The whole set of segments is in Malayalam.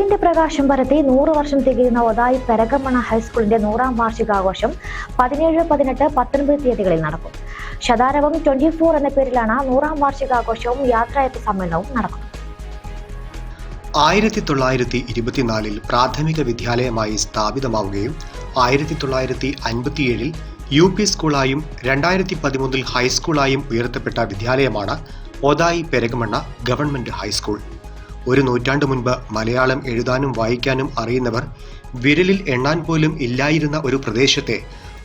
അറിവിന്റെ പ്രകാശം പരത്തി നൂറ് വർഷം തികയുന്ന ഒതായി പെരകമണ ഹൈസ്കൂളിന്റെ നൂറാം വാർഷികാഘോഷം പതിനേഴ് പതിനെട്ട് പത്തൊൻപത് തീയതികളിൽ നടക്കും. ശതാരവം ട്വന്റി ഫോർ എന്ന പേരിലാണ് നൂറാം വാർഷികാഘോഷവും യാത്രയപ്പ് സമ്മേളനവും നടക്കുന്നത്. ആയിരത്തി തൊള്ളായിരത്തി ഇരുപത്തിനാലിൽ പ്രാഥമിക വിദ്യാലയമായി സ്ഥാപിതമാവുകയും ആയിരത്തി തൊള്ളായിരത്തി അൻപത്തിയേഴിൽ യു പി സ്കൂളായും രണ്ടായിരത്തി പതിമൂന്നിൽ ഹൈസ്കൂളായും ഉയർത്തപ്പെട്ട വിദ്യാലയമാണ് Othayi Perakamanna government high school. ഒരു നൂറ്റാണ്ട് മുൻപ് മലയാളം എഴുതാനും വായിക്കാനും അറിയുന്നവർ വിരലിൽ എണ്ണാൻ പോലും ഇല്ലായിരുന്ന ഒരു പ്രദേശത്തെ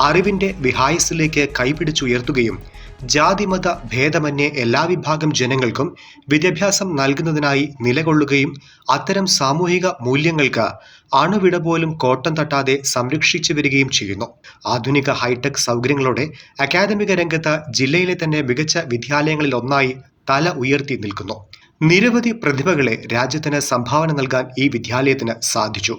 അറിവിന്റെ വിഹായസിലേക്ക് കൈപിടിച്ചുയർത്തുകയും ജാതിമത ഭേദമന്യേ എല്ലാ വിഭാഗം ജനങ്ങൾക്കും വിദ്യാഭ്യാസം നൽകുന്നതിനായി നിലകൊള്ളുകയും അത്തരം സാമൂഹിക മൂല്യങ്ങൾക്ക് അണുവിട പോലും കോട്ടം തട്ടാതെ സംരക്ഷിച്ചു വരികയും ചെയ്യുന്നു. ആധുനിക ഹൈടെക് സൗകര്യങ്ങളോടെ അക്കാദമിക രംഗത്ത് ജില്ലയിലെ തന്നെ മികച്ച വിദ്യാലയങ്ങളിൽ ഒന്നായി തല ഉയർത്തി നിൽക്കുന്നു. നിരവധി പ്രതിഭകളെ രാജ്യത്തിന് സംഭാവന നൽകാൻ ഈ വിദ്യാലയത്തിന് സാധിച്ചു.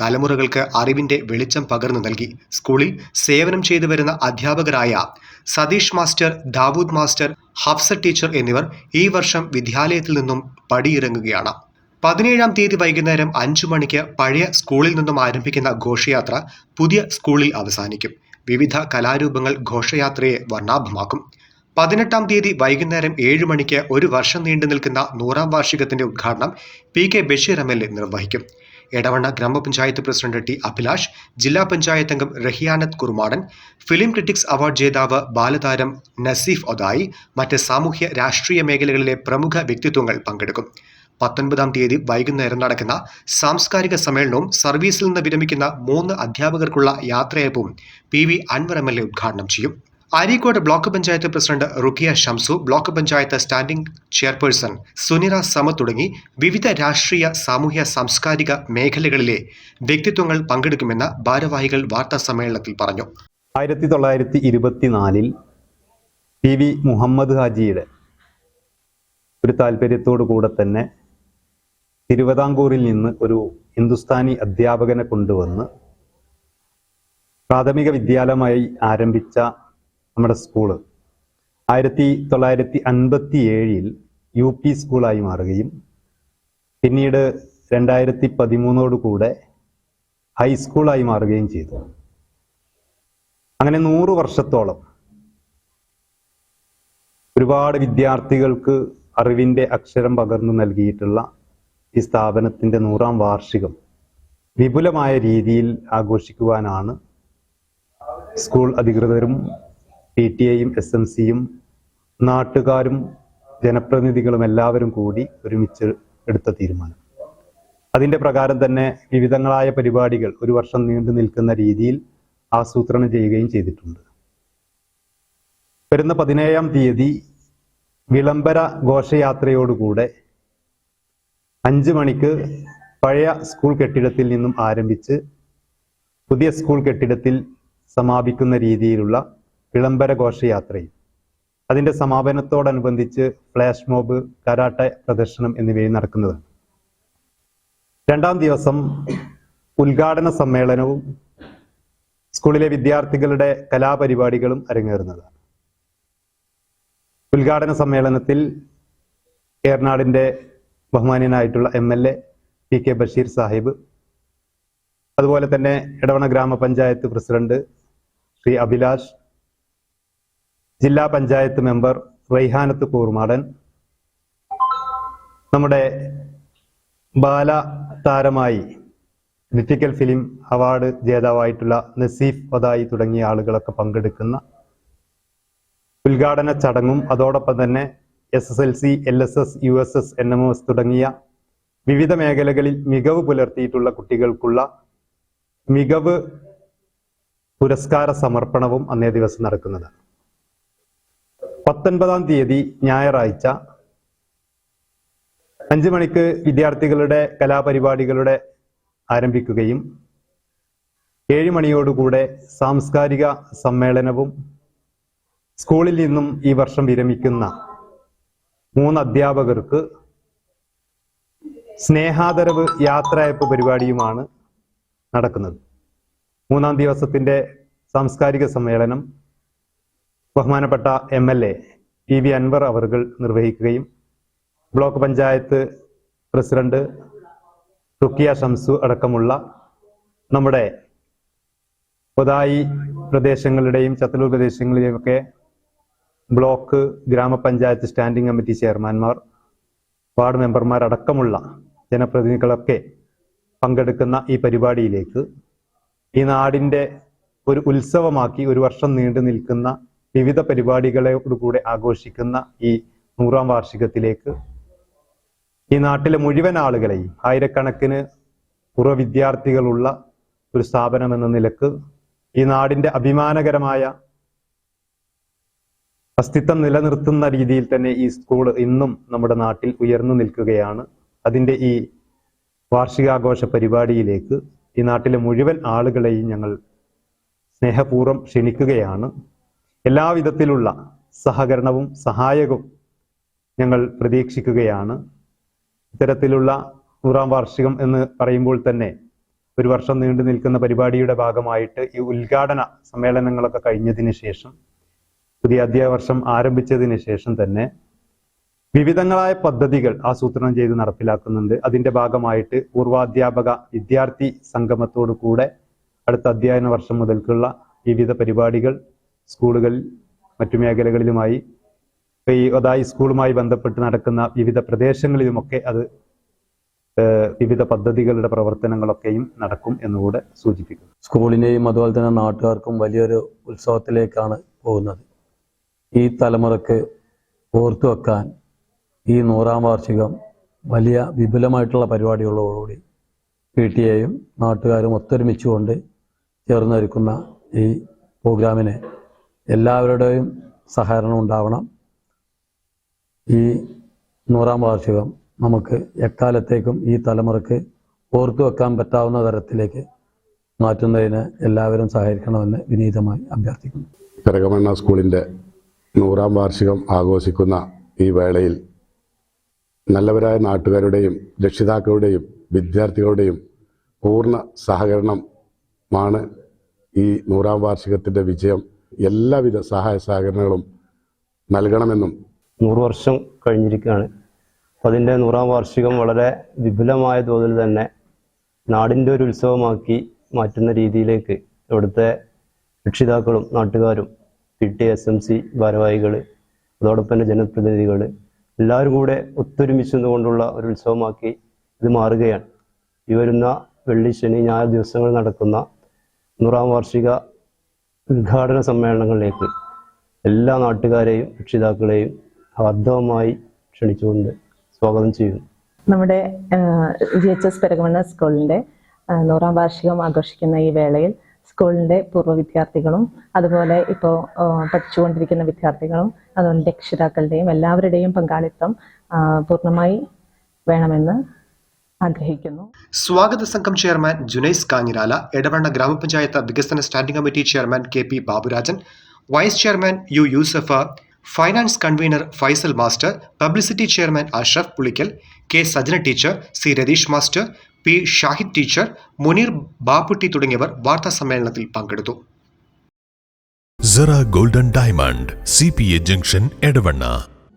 തലമുറകൾക്ക് അറിവിന്റെ വെളിച്ചം പകർന്നു നൽകി. സ്കൂളിൽ സേവനം ചെയ്തു വരുന്ന അധ്യാപകരായ Satheesh master Dawood master Hafsa teacher എന്നിവർ ഈ വർഷം വിദ്യാലയത്തിൽ നിന്നും പടിയിറങ്ങുകയാണ്. പതിനേഴാം തീയതി വൈകുന്നേരം അഞ്ചു മണിക്ക് പഴയ സ്കൂളിൽ നിന്നും ആരംഭിക്കുന്ന ഘോഷയാത്ര പുതിയ സ്കൂളിൽ അവസാനിക്കും. വിവിധ കലാരൂപങ്ങൾ ഘോഷയാത്രയെ വർണാഭമാക്കും. പതിനെട്ടാം തീയതി വൈകുന്നേരം ഏഴ് മണിക്ക് ഒരു വർഷം നീണ്ടു നിൽക്കുന്ന നൂറാം വാർഷികത്തിന്റെ ഉദ്ഘാടനം P K Basheer M L A നിർവഹിക്കും. എടവണ്ണ ഗ്രാമപഞ്ചായത്ത് പ്രസിഡന്റ് ടി അഭിലാഷ് ജില്ലാ പഞ്ചായത്ത് അംഗം Rahiyanath Kurumadan film critics award ജേതാവ് ബാലതാരം നസീഫ് ഒദായി മറ്റ് സാമൂഹ്യ രാഷ്ട്രീയ മേഖലകളിലെ പ്രമുഖ വ്യക്തിത്വങ്ങൾ പങ്കെടുക്കും. പത്തൊൻപതാം തീയതി വൈകുന്നേരം നടക്കുന്ന സാംസ്കാരിക സമ്മേളനവും സർവീസിൽ നിന്ന് വിരമിക്കുന്ന മൂന്ന് അധ്യാപകർക്കുള്ള യാത്രയയപ്പും P V Anvar M L A ഉദ്ഘാടനം ചെയ്യും. Areekode block panchayat president Rukhiya Shamsu block panchayat standing chairperson Sunira Sama തുടങ്ങി വിവിധ രാഷ്ട്രീയ സാമൂഹ്യ സാംസ്കാരിക മേഖലകളിലെ വ്യക്തിത്വങ്ങൾ പങ്കെടുക്കുമെന്ന് ഭാരവാഹികൾ വാർത്താ സമ്മേളനത്തിൽ പറഞ്ഞു. ആയിരത്തി തൊള്ളായിരത്തി ഇരുപത്തിനാലിൽ പി വി മുഹമ്മദ് ഹാജിയുടെ ഒരു താല്പര്യത്തോടു കൂടെ തന്നെ തിരുവിതാംകൂറിൽ നിന്ന് ഒരു ഹിന്ദുസ്ഥാനി അധ്യാപകനെ കൊണ്ടുവന്ന് പ്രാഥമിക വിദ്യാലയമായി ആരംഭിച്ച നമ്മുടെ സ്കൂൾ ആയിരത്തി തൊള്ളായിരത്തി അൻപത്തി ഏഴിൽ യു പി സ്കൂളായി മാറുകയും പിന്നീട് രണ്ടായിരത്തി പതിമൂന്നോട് കൂടെ ഹൈസ്കൂളായി മാറുകയും ചെയ്തു. അങ്ങനെ നൂറ് വർഷത്തോളം ഒരുപാട് വിദ്യാർത്ഥികൾക്ക് അറിവിന്റെ അക്ഷരം പകർന്നു നൽകിയിട്ടുള്ള ഈ സ്ഥാപനത്തിന്റെ നൂറാം വാർഷികം വിപുലമായ രീതിയിൽ ആഘോഷിക്കുവാനാണ് സ്കൂൾ അധികൃതരും പി ടി എയും എസ് എം സിയും നാട്ടുകാരും ജനപ്രതിനിധികളും എല്ലാവരും കൂടി ഒരുമിച്ച് എടുത്ത തീരുമാനം. അതിന്റെ പ്രകാരം തന്നെ വിവിധങ്ങളായ പരിപാടികൾ ഒരു വർഷം നീണ്ടു നിൽക്കുന്ന രീതിയിൽ ആസൂത്രണം ചെയ്യുകയും ചെയ്തിട്ടുണ്ട്. വരുന്ന പതിനേഴാം തീയതി വിളംബര ഘോഷയാത്രയോടുകൂടെ അഞ്ച് മണിക്ക് പഴയ സ്കൂൾ കെട്ടിടത്തിൽ നിന്നും ആരംഭിച്ച് പുതിയ സ്കൂൾ കെട്ടിടത്തിൽ സമാപിക്കുന്ന രീതിയിലുള്ള വിളംബര ഘോഷയാത്രയും അതിന്റെ സമാപനത്തോടനുബന്ധിച്ച് ഫ്ലാഷ് മോബ് കരാട്ടെ പ്രദർശനം എന്നിവയും നടക്കുന്നതാണ്. രണ്ടാം ദിവസം ഉദ്ഘാടന സമ്മേളനവും സ്കൂളിലെ വിദ്യാർത്ഥികളുടെ കലാപരിപാടികളും അരങ്ങേറുന്നതാണ്. ഉദ്ഘാടന സമ്മേളനത്തിൽ ഏർനാടിന്റെ ബഹുമാന്യനായിട്ടുള്ള M L A P K Basheer Sahib അതുപോലെ തന്നെ ഇടവണ ഗ്രാമപഞ്ചായത്ത് പ്രസിഡന്റ് ശ്രീ അഭിലാഷ് ജില്ലാ പഞ്ചായത്ത് മെമ്പർ റൈഹാനത്ത് കൂർമാടൻ നമ്മുടെ ബാല താരമായി മിറ്റിക്കൽ ഫിലിം അവാർഡ് ജേതാവായിട്ടുള്ള നസീഫ് ഒതായി തുടങ്ങിയ ആളുകളൊക്കെ പങ്കെടുക്കുന്ന ഉദ്ഘാടന ചടങ്ങും അതോടൊപ്പം തന്നെ S S L C L S S U S S N M M തുടങ്ങിയ വിവിധ മേഖലകളിൽ മികവ് പുലർത്തിയിട്ടുള്ള കുട്ടികൾക്കുള്ള മികവ് പുരസ്കാര സമർപ്പണവും അന്നേ ദിവസം നടക്കുന്നതാണ് പത്തൊൻപതാം തീയതി ഞായറാഴ്ച അഞ്ചു മണിക്ക് വിദ്യാർത്ഥികളുടെ കലാപരിപാടികളുടെ ആരംഭിക്കുകയും ഏഴ് മണിയോടുകൂടെ സാംസ്കാരിക സമ്മേളനവും സ്കൂളിൽ നിന്നും ഈ വർഷം വിരമിക്കുന്ന മൂന്ന് അധ്യാപകർക്ക് സ്നേഹാദരവ് യാത്രയപ്പ് പരിപാടിയുമാണ് നടക്കുന്നത്. മൂന്നാം ദിവസത്തിന്റെ സാംസ്കാരിക സമ്മേളനം ബഹുമാനപ്പെട്ട M L A P V Anvar അവർകൾ നിർവഹിക്കുകയും ബ്ലോക്ക് പഞ്ചായത്ത് പ്രസിഡന്റ് റുക്കിയ ഷംസു അടക്കമുള്ള നമ്മുടെ പൊതായി പ്രദേശങ്ങളുടെയും ചത്തലൂർ പ്രദേശങ്ങളിലെയുമൊക്കെ ബ്ലോക്ക് ഗ്രാമപഞ്ചായത്ത് സ്റ്റാൻഡിംഗ് കമ്മിറ്റി ചെയർമാൻമാർ വാർഡ് മെമ്പർമാരടക്കമുള്ള ജനപ്രതിനിധികളൊക്കെ പങ്കെടുക്കുന്ന ഈ പരിപാടിയിലേക്ക് ഈ നാടിന്റെ ഒരു ഉത്സവമാക്കി ഒരു വർഷം നീണ്ടു നിൽക്കുന്ന വിവിധ പരിപാടികളോടുകൂടെ ആഘോഷിക്കുന്ന ഈ നൂറാം വാർഷികത്തിലേക്ക് ഈ നാട്ടിലെ മുഴുവൻ ആളുകളെയും ആയിരക്കണക്കിന് പൂർവ വിദ്യാർത്ഥികളുള്ള ഒരു സ്ഥാപനം എന്ന നിലയ്ക്ക് ഈ നാടിന്റെ അഭിമാനകരമായ അസ്തിത്വം നിലനിർത്തുന്ന രീതിയിൽ തന്നെ ഈ സ്കൂൾ ഇന്നും നമ്മുടെ നാട്ടിൽ ഉയർന്നു നിൽക്കുകയാണ്. അതിന്റെ ഈ വാർഷികാഘോഷ പരിപാടിയിലേക്ക് ഈ നാട്ടിലെ മുഴുവൻ ആളുകളെയും ഞങ്ങൾ സ്നേഹപൂർവം ക്ഷണിക്കുകയാണ്. എല്ലാവിധത്തിലുള്ള സഹകരണവും സഹായകവും ഞങ്ങൾ പ്രതീക്ഷിക്കുകയാണ്. ഇത്തരത്തിലുള്ള നൂറാം വാർഷികം എന്ന് പറയുമ്പോൾ തന്നെ ഒരു വർഷം നീണ്ടു നിൽക്കുന്ന പരിപാടിയുടെ ഭാഗമായിട്ട് ഈ ഉദ്ഘാടന സമ്മേളനങ്ങളൊക്കെ കഴിഞ്ഞതിന് ശേഷം പുതിയ അധ്യയവർഷം ആരംഭിച്ചതിന് ശേഷം തന്നെ വിവിധങ്ങളായ പദ്ധതികൾ ആസൂത്രണം ചെയ്ത് നടപ്പിലാക്കുന്നുണ്ട്. അതിന്റെ ഭാഗമായിട്ട് പൂർവാധ്യാപക വിദ്യാർത്ഥി സംഗമത്തോടു കൂടെ അടുത്ത അധ്യയന വർഷം മുതൽക്കുള്ള വിവിധ പരിപാടികൾ സ്കൂളുകളിൽ മറ്റു മേഖലകളിലുമായി ഈ ഒതായി സ്കൂളുമായി ബന്ധപ്പെട്ട് നടക്കുന്ന വിവിധ പ്രദേശങ്ങളിലുമൊക്കെ അത് വിവിധ പദ്ധതികളുടെ പ്രവർത്തനങ്ങളൊക്കെയും നടക്കും എന്നുകൂടെ സൂചിപ്പിക്കുന്നു. സ്കൂളിനെയും അതുപോലെ തന്നെ നാട്ടുകാർക്കും വലിയൊരു ഉത്സവത്തിലേക്കാണ് പോകുന്നത്. ഈ തലമുറയ്ക്ക് ഓർത്തു വെക്കാൻ ഈ നൂറാം വാർഷികം വലിയ വിപുലമായിട്ടുള്ള പരിപാടികളോടുകൂടി പി ടി എയും നാട്ടുകാരും ഒത്തൊരുമിച്ചുകൊണ്ട് ചേർന്നൊരുക്കുന്ന ഈ പ്രോഗ്രാമിന് എല്ലാവരുടെയും സഹകരണം ഉണ്ടാവണം. ഈ നൂറാം വാർഷികം നമുക്ക് എക്കാലത്തേക്കും ഈ തലമുറയ്ക്ക് ഓർത്തു വെക്കാൻ പറ്റാവുന്ന തരത്തിലേക്ക് മാറ്റുന്നതിന് എല്ലാവരും സഹകരിക്കണമെന്ന് വിനീതമായി അഭ്യർത്ഥിക്കുന്നു. പെരകമണ്ണ സ്കൂളിന്റെ നൂറാം വാർഷികം ആഘോഷിക്കുന്ന ഈ വേളയിൽ നല്ലവരായ നാട്ടുകാരുടെയും രക്ഷിതാക്കളുടെയും വിദ്യാർത്ഥികളുടെയും പൂർണ സഹകരണമാണ് ഈ നൂറാം വാർഷികത്തിന്റെ വിജയം. എല്ലാവിധ സഹായ സഹകരണങ്ങളും നൽകണമെന്നും നൂറ് വർഷം കഴിഞ്ഞിരിക്കുകയാണ്. അപ്പം അതിന്റെ നൂറാം വാർഷികം വളരെ വിപുലമായ തോതിൽ തന്നെ നാടിന്റെ ഒരു ഉത്സവമാക്കി മാറ്റുന്ന രീതിയിലേക്ക് ഇവിടുത്തെ രക്ഷിതാക്കളും നാട്ടുകാരും P T S M C ഭാരവാഹികൾ അതോടൊപ്പം തന്നെ ജനപ്രതിനിധികൾ എല്ലാവരും കൂടെ ഒത്തൊരുമിച്ച് നിന്നുകൊണ്ടുള്ള ഒരു ഉത്സവമാക്കി ഇത് മാറുകയാണ്. ഈ വരുന്ന വെള്ളി ശനി ഞായർ ദിവസങ്ങൾ നടക്കുന്ന നൂറാം വാർഷിക ഉദ്ഘാടന സമ്മേളനങ്ങളിലേക്ക് എല്ലാ നാട്ടുകാരെയും രക്ഷിതാക്കളെയും ഹാർദവമായി ക്ഷണിച്ചുകൊണ്ട് സ്വാഗതം ചെയ്യുന്നു. നമ്മുടെ ജി എച്ച് എസ് പെരകമണ്ണ സ്കൂളിന്റെ നൂറാം വാർഷികം ആഘോഷിക്കുന്ന ഈ വേളയിൽ സ്കൂളിന്റെ പൂർവ വിദ്യാർത്ഥികളും അതുപോലെ ഇപ്പോൾ പഠിച്ചുകൊണ്ടിരിക്കുന്ന വിദ്യാർത്ഥികളും അതുപോലെ രക്ഷിതാക്കളുടെയും എല്ലാവരുടെയും പങ്കാളിത്തം പൂർണമായി വേണമെന്ന് ആഗ്രഹിക്കുന്നു. സ്വാഗത സംഘം ചെയർമാൻ ജുനൈസ് കാഞ്ഞിരാല എടവണ്ണ ഗ്രാമപഞ്ചായത്ത് വികസന standing committee chairman K P Baburajan vice chairman U Yusafa finance convener Faisal master publicity chairman Ashraf Pulikkal K Sajana teacher C Ratheesh master P Shahid teacher Muneer Bapputty തുടങ്ങിയവർ വാർത്താ സമ്മേളനത്തിൽ പങ്കെടുത്തു. Sera golden diamond C P A junction Edavanna.